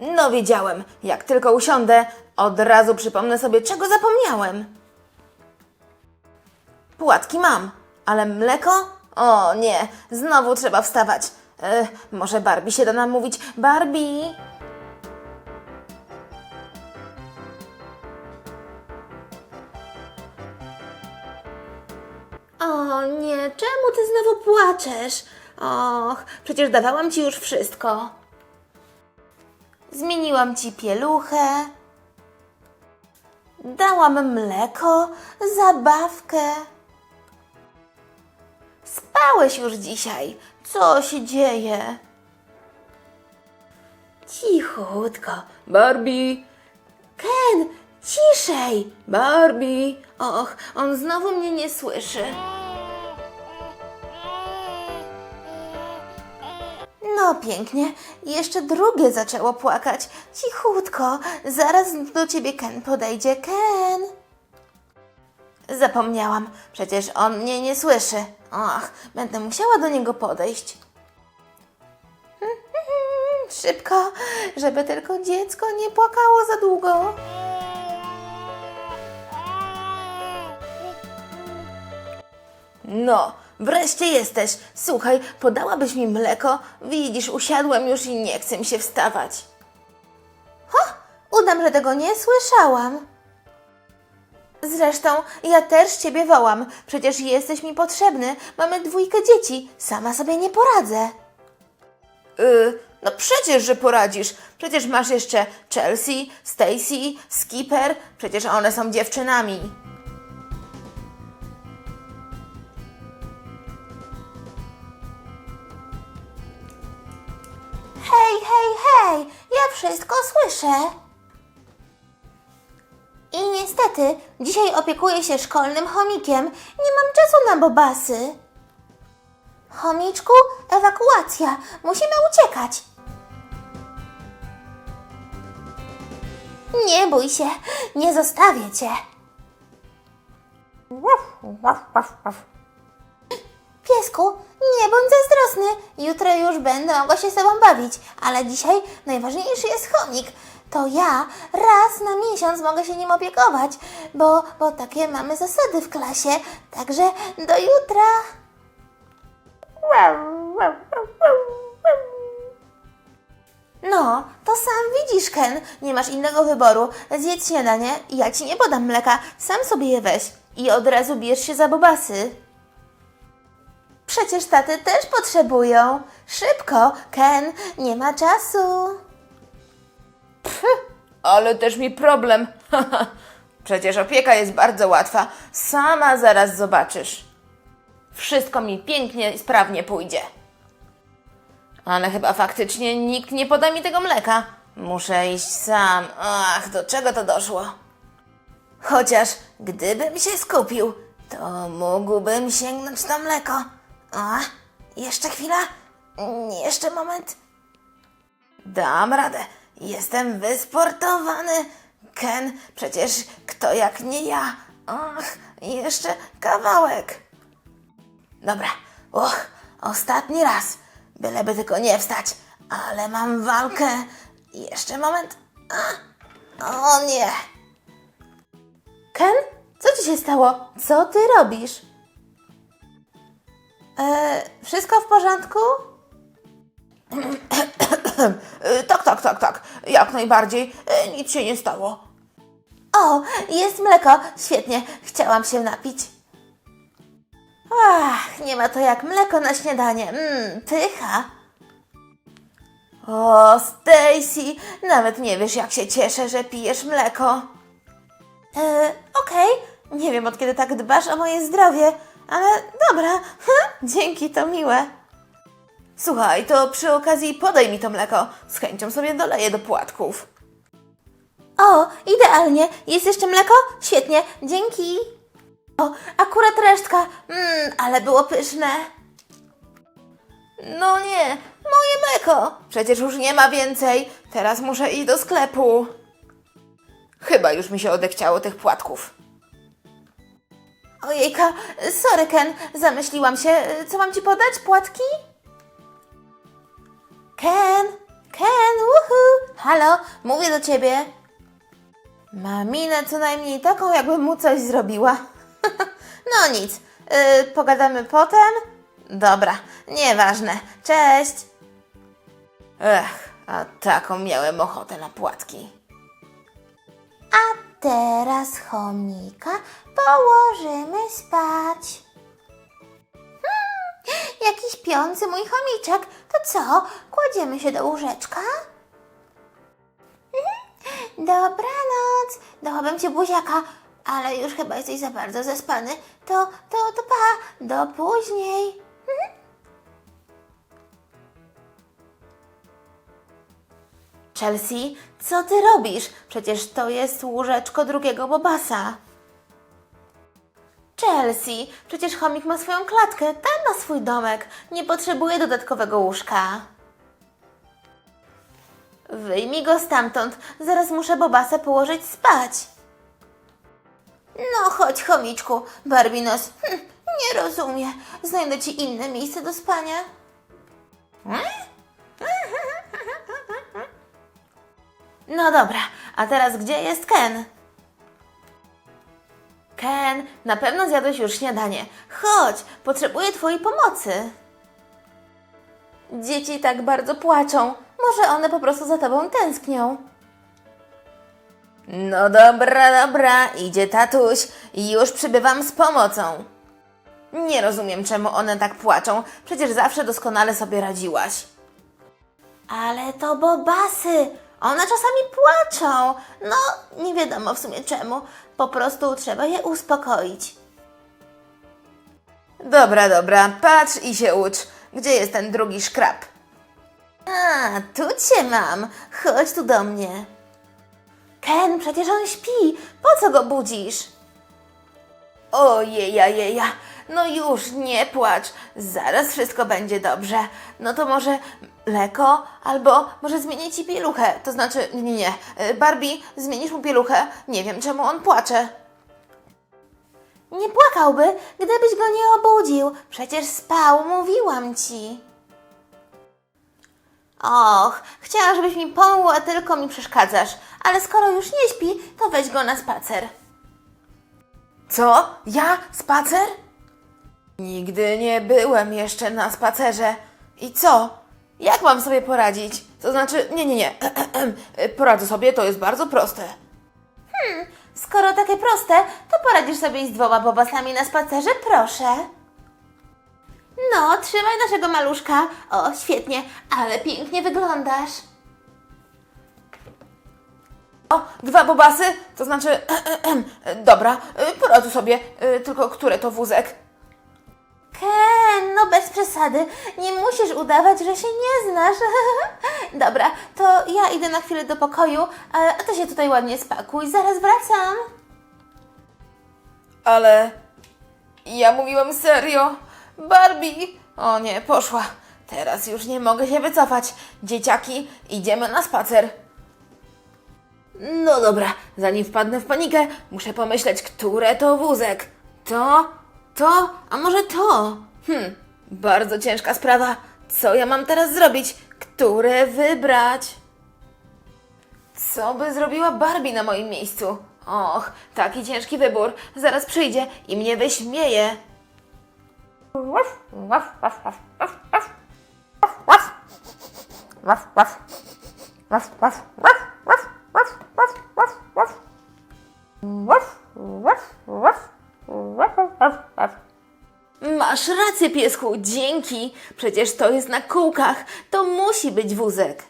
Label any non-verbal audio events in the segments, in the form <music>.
No wiedziałem, jak tylko usiądę, od razu przypomnę sobie, czego zapomniałem. Płatki mam, ale mleko? O nie, znowu trzeba wstawać. Może Barbie się da nam mówić Barbie? O nie, czemu ty znowu płaczesz? Och, przecież dawałam ci już wszystko. Zmieniłam ci pieluchę. Dałam mleko, zabawkę. Spałeś już dzisiaj. Co się dzieje? Cichutko. Barbie. Ken, ciszej. Barbie. Och, on znowu mnie nie słyszy. No pięknie, jeszcze drugie zaczęło płakać. Cichutko, zaraz do ciebie Ken podejdzie. Ken! Zapomniałam, przecież on mnie nie słyszy. Ach, będę musiała do niego podejść. <laughs> Szybko, żeby tylko dziecko nie płakało za długo. No, wreszcie jesteś. Słuchaj, podałabyś mi mleko? Widzisz, usiadłem już i nie chcę mi się wstawać. Ho, udam, że tego nie słyszałam. Zresztą ja też ciebie wołam. Przecież jesteś mi potrzebny. Mamy dwójkę dzieci. Sama sobie nie poradzę. Yy, no przecież, że poradzisz. Przecież masz jeszcze Chelsea, Stacy, Skipper. Przecież one są dziewczynami. Wszystko słyszę. I niestety, dzisiaj opiekuję się szkolnym chomikiem. Nie mam czasu na bobasy. Chomiczku, ewakuacja. Musimy uciekać. Nie bój się, nie zostawię cię. Piesku, nie bądź zazdrosny. Jutro już będę mogła się z tobą bawić, ale dzisiaj najważniejszy jest chomik. To ja raz na miesiąc mogę się nim opiekować, bo, bo takie mamy zasady w klasie. Także do jutra. No, to sam widzisz, Ken. Nie masz innego wyboru. Zjedz śniadanie i ja ci nie podam mleka. Sam sobie je weź. I od razu bierz się za bobasy. Przecież taty też potrzebują. Szybko, Ken, nie ma czasu. Ale też mi problem. <laughs> Przecież opieka jest bardzo łatwa. Sama zaraz zobaczysz. Wszystko mi pięknie i sprawnie pójdzie. Ale chyba faktycznie nikt nie poda mi tego mleka. Muszę iść sam. Ach, do czego to doszło? Chociaż gdybym się skupił, to mógłbym sięgnąć to mleko. A, jeszcze chwila. Jeszcze moment. Dam radę. Jestem wysportowany. Ken, przecież kto jak nie ja. Ach, jeszcze kawałek. Dobra. Och, ostatni raz. Byleby tylko nie wstać. Ale mam walkę. Jeszcze moment. A, o nie. Ken, co ci się stało? Co ty robisz? E, wszystko w porządku? <coughs> tak, tak, tak, tak. Jak najbardziej. E, nic się nie stało. O, jest mleko. Świetnie. Chciałam się napić. Ach, nie ma to jak mleko na śniadanie. Mmm, pycha. O, Stacy, nawet nie wiesz, jak się cieszę, że pijesz mleko. E, Okej, nie wiem od kiedy tak dbasz o moje zdrowie, ale dobra, dzięki, to miłe. Słuchaj, to przy okazji podaj mi to mleko. Z chęcią sobie doleję do płatków. O, idealnie. Jest jeszcze mleko? Świetnie, dzięki. O, akurat resztka. Mmm, ale było pyszne. No nie, moje mleko. Przecież już nie ma więcej. Teraz muszę iść do sklepu. Chyba już mi się odechciało tych płatków. Ojejka, sorry Ken, zamyśliłam się. Co mam ci podać? Płatki? Ken, Ken, uhu, Halo, mówię do ciebie. Ma minę co najmniej taką, jakbym mu coś zrobiła. <laughs> no nic, yy, pogadamy potem? Dobra, nieważne. Cześć. Ech, a taką miałem ochotę na płatki. A teraz chomika położymy spać. Hmm, jaki śpiący mój chomiczek. To co, kładziemy się do łóżeczka? Mhm, Dobranoc. Dałabym ci buziaka, ale już chyba jesteś za bardzo zaspany. To, to, to pa, do później. Chelsea, co ty robisz? Przecież to jest łóżeczko drugiego Bobasa. Chelsea, przecież chomik ma swoją klatkę, tam ma swój domek. Nie potrzebuje dodatkowego łóżka. Wyjmij go stamtąd, zaraz muszę Bobasa położyć spać. No chodź, chomiczku, Barbinos. Hm, nie rozumie. Znajdę ci inne miejsce do spania. No dobra, a teraz gdzie jest Ken? Ken, na pewno zjadłeś już śniadanie. Chodź, potrzebuję Twojej pomocy. Dzieci tak bardzo płaczą. Może one po prostu za Tobą tęsknią. No dobra, dobra, idzie tatuś. Już przybywam z pomocą. Nie rozumiem, czemu one tak płaczą. Przecież zawsze doskonale sobie radziłaś. Ale to bobasy. One czasami płaczą. No, nie wiadomo w sumie czemu. Po prostu trzeba je uspokoić. Dobra, dobra, patrz i się ucz. Gdzie jest ten drugi szkrab? A, tu cię mam. Chodź tu do mnie. Ken, przecież on śpi. Po co go budzisz? Ojeja, jeja. No już, nie płacz. Zaraz wszystko będzie dobrze. No to może mleko, albo może zmienię ci pieluchę. To znaczy, nie, nie, nie. Y, Barbie, zmienisz mu pieluchę. Nie wiem, czemu on płacze. Nie płakałby, gdybyś go nie obudził. Przecież spał, mówiłam ci. Och, chciałam, żebyś mi pomógł, a tylko mi przeszkadzasz. Ale skoro już nie śpi, to weź go na spacer. Co? Ja? Spacer? Nigdy nie byłem jeszcze na spacerze. I co? Jak mam sobie poradzić? To znaczy, nie, nie, nie. <clears throat> Poradzę sobie, to jest bardzo proste. Hmm, skoro takie proste, to poradzisz sobie z dwoma bobasami na spacerze, proszę. No, trzymaj naszego maluszka. O, świetnie, ale pięknie wyglądasz. O, dwa bobasy? To znaczy, <clears throat> dobra, poradzę sobie, tylko który to wózek? Ken, no bez przesady, nie musisz udawać, że się nie znasz. <laughs> dobra, to ja idę na chwilę do pokoju, a ty się tutaj ładnie spakuj, zaraz wracam. Ale ja mówiłem serio. Barbie! O nie, poszła. Teraz już nie mogę się wycofać. Dzieciaki, idziemy na spacer. No dobra, zanim wpadnę w panikę, muszę pomyśleć, które to wózek. To, to, a może to? Hm, bardzo ciężka sprawa. Co ja mam teraz zrobić? Które wybrać? Co by zrobiła Barbie na moim miejscu? Och, taki ciężki wybór. Zaraz przyjdzie i mnie wyśmieje. Masz rację, piesku, dzięki. Przecież to jest na kółkach. To musi być wózek.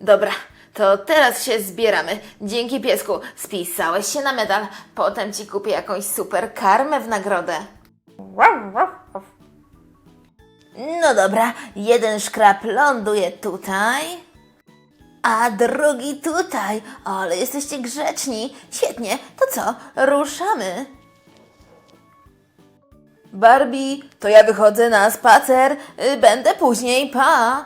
Dobra, to teraz się zbieramy. Dzięki piesku, spisałeś się na medal. Potem ci kupię jakąś super karmę w nagrodę. No dobra, jeden szkrab ląduje tutaj, a drugi tutaj. Ale jesteście grzeczni. Świetnie, to co, ruszamy? Barbie, to ja wychodzę na spacer. Y, Będę później, pa.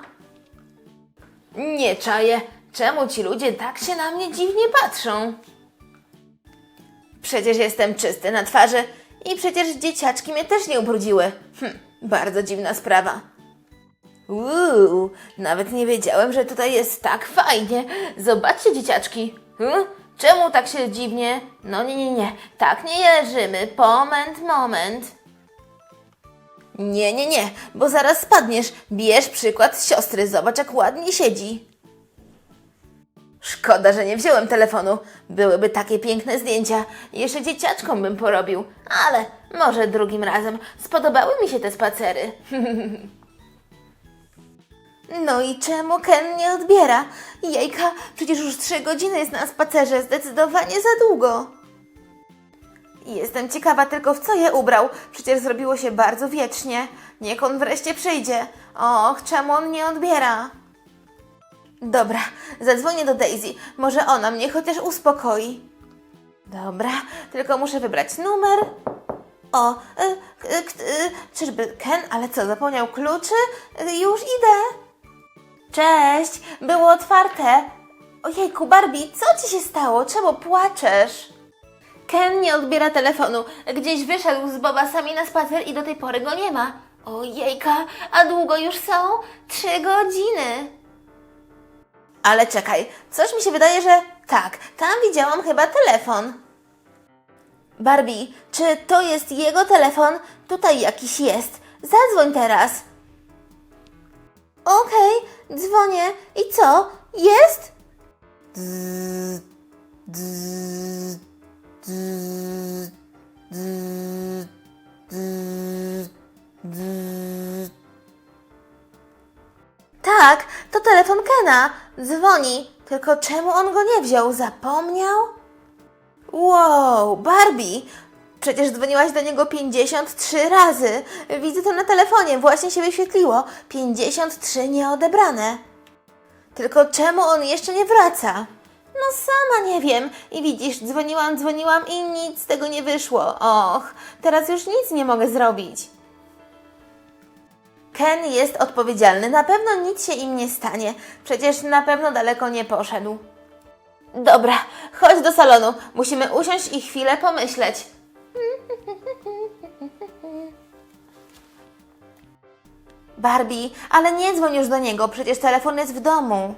Nie czaję, czemu ci ludzie tak się na mnie dziwnie patrzą? Przecież jestem czysty na twarzy i przecież dzieciaczki mnie też nie ubrudziły. Hm, bardzo dziwna sprawa. Uuu, nawet nie wiedziałem, że tutaj jest tak fajnie. Zobaczcie, dzieciaczki. Hmm? Czemu tak się dziwnie? No nie, nie, nie. Tak nie leżymy. Moment, moment. Nie, nie, nie, bo zaraz spadniesz. Bierz przykład z siostry, zobacz jak ładnie siedzi. Szkoda, że nie wziąłem telefonu. Byłyby takie piękne zdjęcia. Jeszcze dzieciaczkom bym porobił, ale może drugim razem. Spodobały mi się te spacery. <laughs> No i czemu Ken nie odbiera? Jejka, przecież już trzy godziny jest na spacerze, zdecydowanie za długo. Jestem ciekawa tylko w co je ubrał. Przecież zrobiło się bardzo wiecznie. Niech on wreszcie przyjdzie. Och, czemu on nie odbiera? Dobra, zadzwonię do Daisy. Może ona mnie chociaż uspokoi. Dobra, tylko muszę wybrać numer. O, y, y, y, czyżby Ken, ale co, zapomniał kluczy? Y, już idę. Cześć, było otwarte. Ojejku, Barbie, co ci się stało? Czemu płaczesz? Ken nie odbiera telefonu. Gdzieś wyszedł z Bobasami na spacer i do tej pory go nie ma. Ojejka, a długo już są? Trzy godziny. Ale czekaj, coś mi się wydaje, że tak, tam widziałam chyba telefon. Barbie, czy to jest jego telefon? Tutaj jakiś jest. Zadzwoń teraz. Okej, dzwonię. I co? Jest? Dzz, dzz, Tak, to telefon Kena. Dzwoni. Tylko czemu on go nie wziął? Zapomniał? Wow, Barbie! Przecież dzwoniłaś do niego 53 razy. Widzę to na telefonie, właśnie się wyświetliło. 53 nieodebrane. Tylko czemu on jeszcze nie wraca? No sama nie wiem. I widzisz, dzwoniłam, dzwoniłam i nic z tego nie wyszło. Och, teraz już nic nie mogę zrobić. Ken jest odpowiedzialny, na pewno nic się im nie stanie. Przecież na pewno daleko nie poszedł. Dobra, chodź do salonu. Musimy usiąść i chwilę pomyśleć. Barbie, ale nie dzwoń już do niego, przecież telefon jest w domu.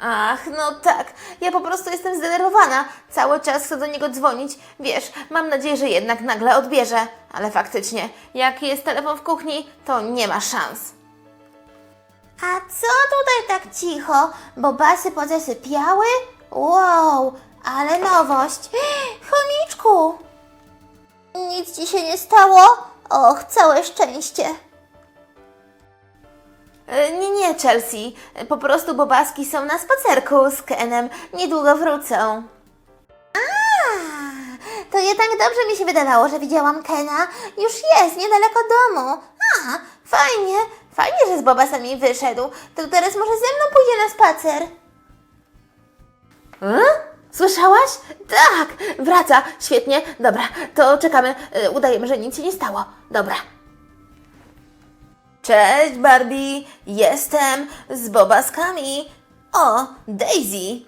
Ach, no tak. Ja po prostu jestem zdenerwowana. Cały czas chcę do niego dzwonić. Wiesz, mam nadzieję, że jednak nagle odbierze. Ale faktycznie, jak jest telefon w kuchni, to nie ma szans. A co tutaj tak cicho? Bo basy pozasypiały? Wow, ale nowość. <gasps> Chomiczku! Nic ci się nie stało? Och, całe szczęście. E, Nie, nie, Chelsea. Po prostu bobaski są na spacerku z Kenem. Niedługo wrócą. To jednak dobrze mi się wydawało, że widziałam Kena. Już jest, niedaleko domu. A, fajnie. Fajnie, że z bobasami wyszedł. To teraz może ze mną pójdzie na spacer. E? Słyszałaś? Tak, wraca. Świetnie. Dobra, to czekamy. E, Udajemy, że nic się nie stało. Dobra. Cześć Barbie, jestem z bobaskami. O, Daisy.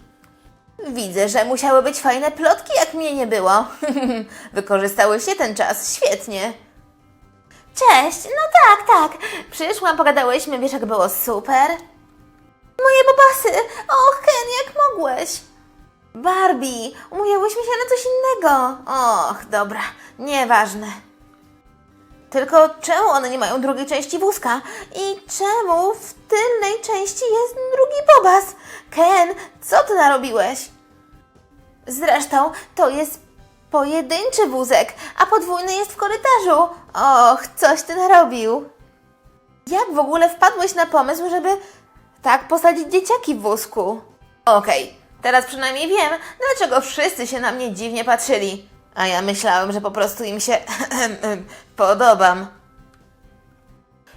Widzę, że musiały być fajne plotki, jak mnie nie było. <laughs> Wykorzystałyście ten czas świetnie. Cześć, no tak, tak. Przyszłam, pogadałyśmy, wiesz jak było super. Moje bobasy! Och, Ken, jak mogłeś? Barbie, umówiłyśmy się na coś innego. Och, dobra, nieważne. Tylko czemu one nie mają drugiej części wózka? I czemu w tylnej części jest drugi bobas? Ken, co ty narobiłeś? Zresztą to jest pojedynczy wózek, a podwójny jest w korytarzu. Och, coś ty narobił. Jak w ogóle wpadłeś na pomysł, żeby tak posadzić dzieciaki w wózku? Okej, teraz przynajmniej wiem, dlaczego wszyscy się na mnie dziwnie patrzyli. A ja myślałem, że po prostu im się <clears throat> podobam.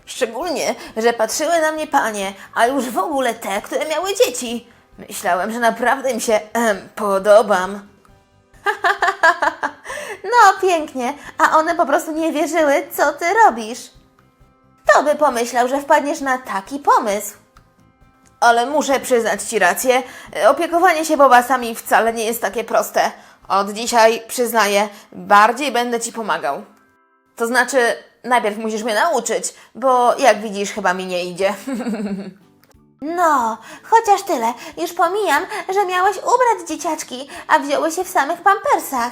Szczególnie, że patrzyły na mnie panie, a już w ogóle te, które miały dzieci. Myślałem, że naprawdę im się <clears throat> podobam. <laughs> no, pięknie, a one po prostu nie wierzyły, co ty robisz. Kto by pomyślał, że wpadniesz na taki pomysł? Ale muszę przyznać Ci rację, opiekowanie się bobasami wcale nie jest takie proste. Od dzisiaj, przyznaję, bardziej będę Ci pomagał. To znaczy, najpierw musisz mnie nauczyć, bo jak widzisz, chyba mi nie idzie. <laughs> No, chociaż tyle. Już pomijam, że miałeś ubrać dzieciaczki, a wzięły się w samych pampersach.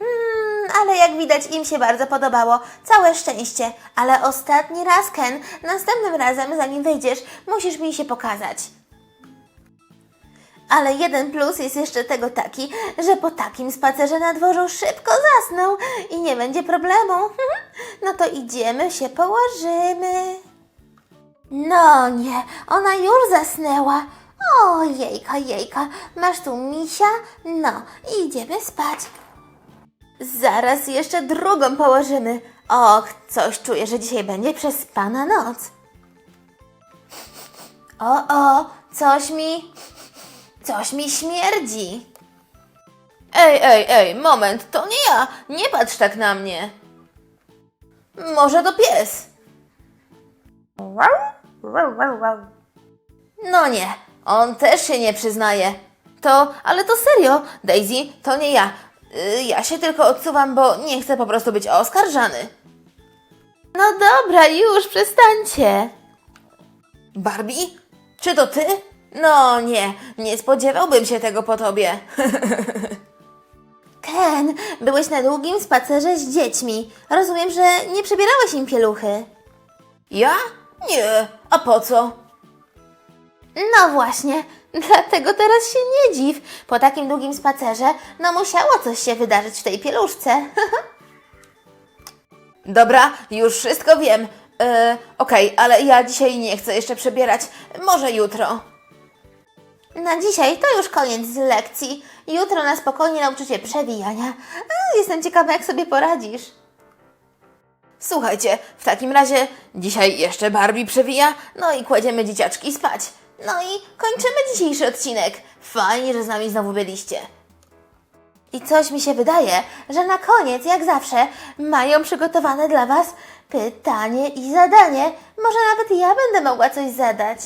Mm, ale jak widać im się bardzo podobało. Całe szczęście. Ale ostatni raz, Ken, następnym razem, zanim wyjdziesz, musisz mi się pokazać. Ale jeden plus jest jeszcze tego taki, że po takim spacerze na dworzu szybko zasnął i nie będzie problemu. <laughs> No to idziemy się położymy. No nie, ona już zasnęła. O, jejka, jejka, masz tu misia? No, idziemy spać. Zaraz jeszcze drugą położymy. Och, coś czuję, że dzisiaj będzie przespana noc. <laughs> O, o, coś mi, coś mi śmierdzi. Ej, ej, ej, moment, to nie ja. Nie patrz tak na mnie. Może to pies. No nie, on też się nie przyznaje. To, ale to serio, Daisy, to nie ja. Y, Ja się tylko odsuwam, bo nie chcę po prostu być oskarżany. No dobra, już przestańcie. Barbie? Czy to ty? No nie, nie spodziewałbym się tego po tobie. <laughs> Ken, byłeś na długim spacerze z dziećmi. Rozumiem, że nie przebierałeś im pieluchy. Ja? Nie. A po co? No właśnie, <laughs> dlatego teraz się nie dziw. Po takim długim spacerze, no musiało coś się wydarzyć w tej pieluszce. <laughs> Dobra, już wszystko wiem. E, Okej, ale ja dzisiaj nie chcę jeszcze przebierać. Może jutro. Na dzisiaj to już koniec z lekcji. Jutro na spokojnie nauczycie przewijania. Jestem ciekawa, jak sobie poradzisz. Słuchajcie, w takim razie dzisiaj jeszcze Barbie przewija, no i kładziemy dzieciaczki spać. No i kończymy dzisiejszy odcinek. Fajnie, że z nami znowu byliście. I coś mi się wydaje, że na koniec, jak zawsze, mają przygotowane dla Was pytanie i zadanie. Może nawet ja będę mogła coś zadać.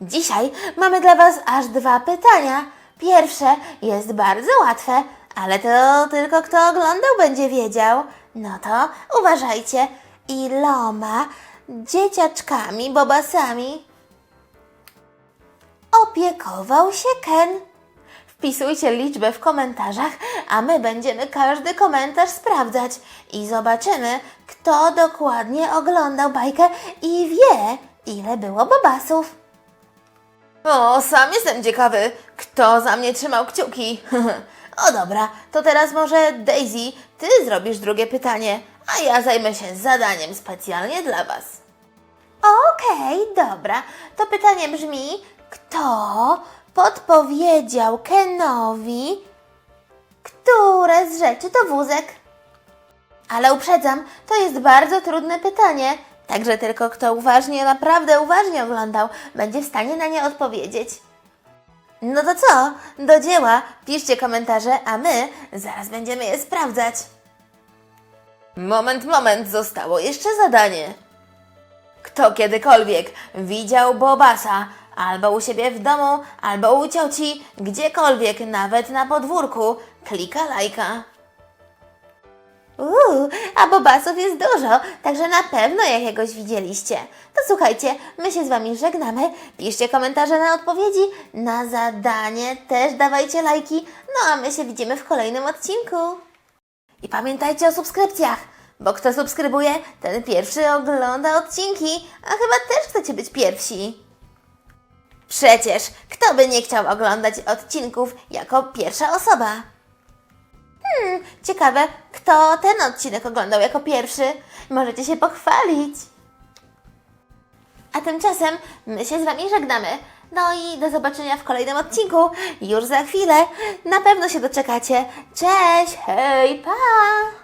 Dzisiaj mamy dla Was aż dwa pytania. Pierwsze jest bardzo łatwe, ale to tylko kto oglądał będzie wiedział. No to uważajcie, iloma dzieciaczkami, bobasami opiekował się Ken. Wpisujcie liczbę w komentarzach, a my będziemy każdy komentarz sprawdzać i zobaczymy, kto dokładnie oglądał bajkę i wie, ile było bobasów. O, sam jestem ciekawy, kto za mnie trzymał kciuki. <laughs> o dobra, to teraz może Daisy, ty zrobisz drugie pytanie, a ja zajmę się zadaniem specjalnie dla was. Okej, dobra. To pytanie brzmi, kto podpowiedział Kenowi, które z rzeczy to wózek? Ale uprzedzam, to jest bardzo trudne pytanie, także tylko kto uważnie, naprawdę uważnie oglądał, będzie w stanie na nie odpowiedzieć. No to co? Do dzieła, piszcie komentarze, a my zaraz będziemy je sprawdzać. Moment, moment, zostało jeszcze zadanie. Kto kiedykolwiek widział Bobasa albo u siebie w domu, albo u cioci, gdziekolwiek, nawet na podwórku, klika lajka. Uuu, a Bobasów jest dużo, także na pewno jakiegoś widzieliście. To słuchajcie, my się z Wami żegnamy, piszcie komentarze na odpowiedzi, na zadanie też dawajcie lajki, no a my się widzimy w kolejnym odcinku. I pamiętajcie o subskrypcjach, bo kto subskrybuje, ten pierwszy ogląda odcinki, a chyba też chcecie być pierwsi. Przecież, kto by nie chciał oglądać odcinków jako pierwsza osoba? Hmm, ciekawe, kto ten odcinek oglądał jako pierwszy? Możecie się pochwalić. A tymczasem my się z Wami żegnamy. No i do zobaczenia w kolejnym odcinku już za chwilę. Na pewno się doczekacie. Cześć, hej, pa!